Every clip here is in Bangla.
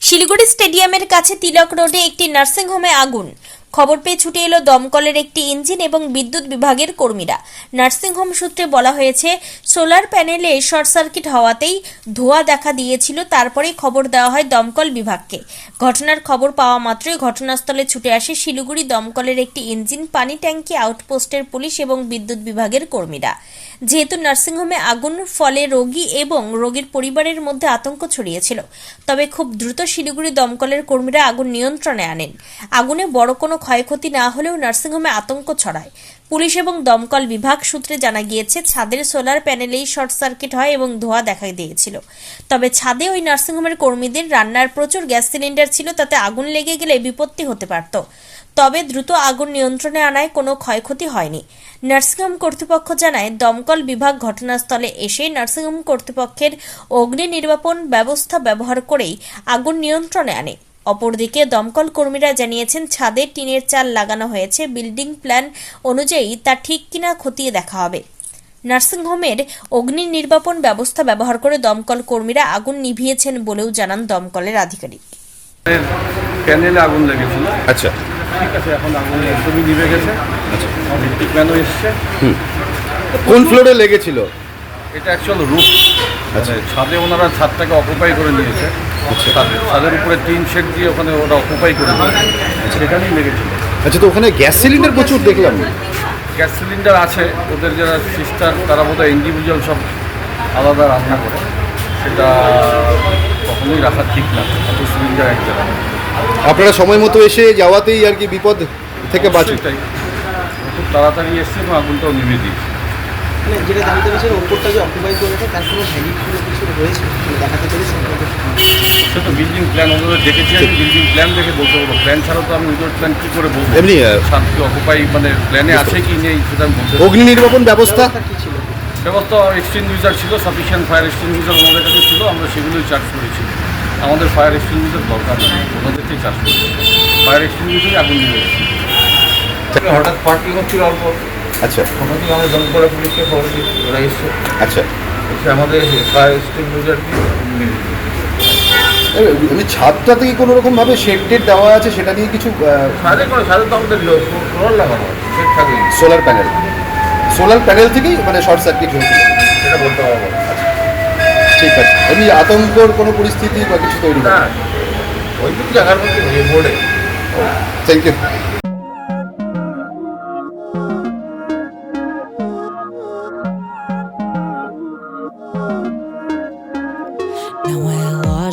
শিলিগুড়ি স্টেডিয়ামের কাছে তিলক রোডে একটি নার্সিংহোমে আগুন। খবর পেয়ে ছুটে এলো দমকলের একটি ইঞ্জিন এবং বিদ্যুৎ বিভাগের কর্মীরা। নার্সিংহোম সূত্রে বলা হয়েছে, সোলার প্যানেলে শর্ট সার্কিট হওয়াতেই ধোঁয়া দেখা দিয়েছিল তারপরেই খবর দেওয়া হয় দমকল বিভাগকে। ঘটনার খবর পাওয়া মাত্রই ঘটনাস্থলে ছুটে আসে শিলিগুড়ি দমকলের একটি ইঞ্জিন, পানি ট্যাঙ্কি, আউটপোস্টের পুলিশ এবং বিদ্যুৎ বিভাগের কর্মীরা। যেহেতু নার্সিংহোমে আগুন, ফলে রোগী এবং রোগীর পরিবারের মধ্যে আতঙ্ক ছড়িয়েছিল, তবে খুব দ্রুত শিলিগুড়ি দমকলের কর্মীরা আগুন নিয়ন্ত্রণে আনেন। আগুনে বড় কোনো ক্ষয়ক্ষতি না হলেও নার্সিংহোমে আতঙ্ক ছড়ায়। পুলিশ এবং দমকল বিভাগ সূত্রে জানা গিয়েছে, ছাদের সোলার প্যানেলেই শর্ট সার্কিট হয় এবং ধোঁয়া দেখা দিয়েছিল। তবে ছাদে ওই নার্সিংহোমের কর্মীদের রান্নার প্রচুর গ্যাস সিলিন্ডার ছিল, তাতে আগুন লেগে গেলে বিপত্তি হতে পারত। তবে দ্রুত আগুন নিয়ন্ত্রণে আনায় কোনো ক্ষয়ক্ষতি হয়নি। নার্সিংহোম কর্তৃপক্ষ জানায়, দমকল বিভাগ ঘটনাস্থলে এসে নার্সিংহোম কর্তৃপক্ষের অগ্নি নির্বাপন ব্যবস্থা ব্যবহার করেই আগুন নিয়ন্ত্রণে আনে। অপরদিকে দমকল কর্মীরা জানিয়েছেন ছাদে টিনের চাল লাগানো হয়েছে। বিল্ডিং প্ল্যান অনুযায়ী তা ঠিক কিনা খতিয়ে দেখা হবে। নার্সিংহোমের অগ্নি নির্বাপন ব্যবস্থা ব্যবহার করে দমকল কর্মীরা আগুন নিভিয়েছেন বলেও জানান দমকলের আধিকারিক। প্যানেলে আগুন লেগেছিল। আচ্ছা। ঠিক আছে এখন আগুন একদমই নিভে গেছে ইলেকট্রিক কোন ফ্লোরে লেগেছিল? এটা অ্যাকচুয়াল রুফ মানে ছাদে ওনারা ছাদটাকে অকুপাই করে নিয়েছে। ছাদে ছাদের উপরে টিন শেড দিয়ে ওখানে ওরা অকুপাই করে নিয়েছে। সেখানেই লেগেছিল আচ্ছা তো ওখানে গ্যাস সিলিন্ডার প্রচুর দেখলাম। গ্যাস সিলিন্ডার আছে। ওদের যারা সিস্টার তারা বোধহয় ইন্ডিভিজুয়াল সব আলাদা রান্না করে। সেটা কখনোই রাখা ঠিক না। এত সিলিন্ডার এক জায়গায়। আপনারা সময় মতো এসে যাওয়াতেই আর কি বিপদ থেকে বাঁচে খুব তাড়াতাড়ি এসছে এবং আগুনটাও নিভে দিয়েছে। মানে যেটা জানতে পেরেছি ওপরটা যে অকুপাই করেছে তার কোনো ভ্যালিড কোনো কিছু রয়েছে? মানে দেখাতে সে তো বিল্ডিং প্ল্যান দেখেছি আমি বিল্ডিং প্ল্যান দেখে বলতে পারব। প্ল্যান ছাড়া তো আমি উইদাউট প্ল্যান কী করে বলব? এমনি, আহ, শান্তি অকুপাই মানে প্ল্যানে আছে কি নেই সেটা আমি বলতে অগ্নি নির্বাপন ব্যবস্থা? কি ছিল? ব্যবস্থা এক্সটিংগুইজার ছিল সাফিসিয়েন্ট ফায়ার এক্সটিংগুইজার আমাদের কাছে ছিল আমরা সেগুলোই চার্জ করেছি। আমাদের ফায়ার এক্সটিংগুইজার দরকার নেই ওনাদেরকেই চার্জ করেছি। ফায়ার এক্সটিংগুইজারই আগুন নিয়ে গেছে হঠাৎ পার্কিং হচ্ছিল অল্প। আচ্ছা। হঠাৎ আমরা দমকলা পুলিশকে খবর দিই ওরা এসছে। আচ্ছা। এসে আমাদের ফায়ার ছাদটা থেকে কোনো রকম ভাবে শেড টেড দেওয়া আছে? সেটা নিয়ে কিছু করে সাড়ে তো আমাদের ফ্লোর লাগানো থাকে সোলার প্যানেল সোলার প্যানেল থেকেই মানে শর্ট সার্কিট হয়েছিল। সেটা বলতে পারব। ঠিক আছে। এমনি আতঙ্কর কোনো পরিস্থিতি বা কিছু তৈরি না। ওইটুকু জায়গার মধ্যে বোর্ডে thank you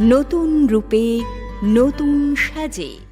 নতুন রূপে নতুন সাজে।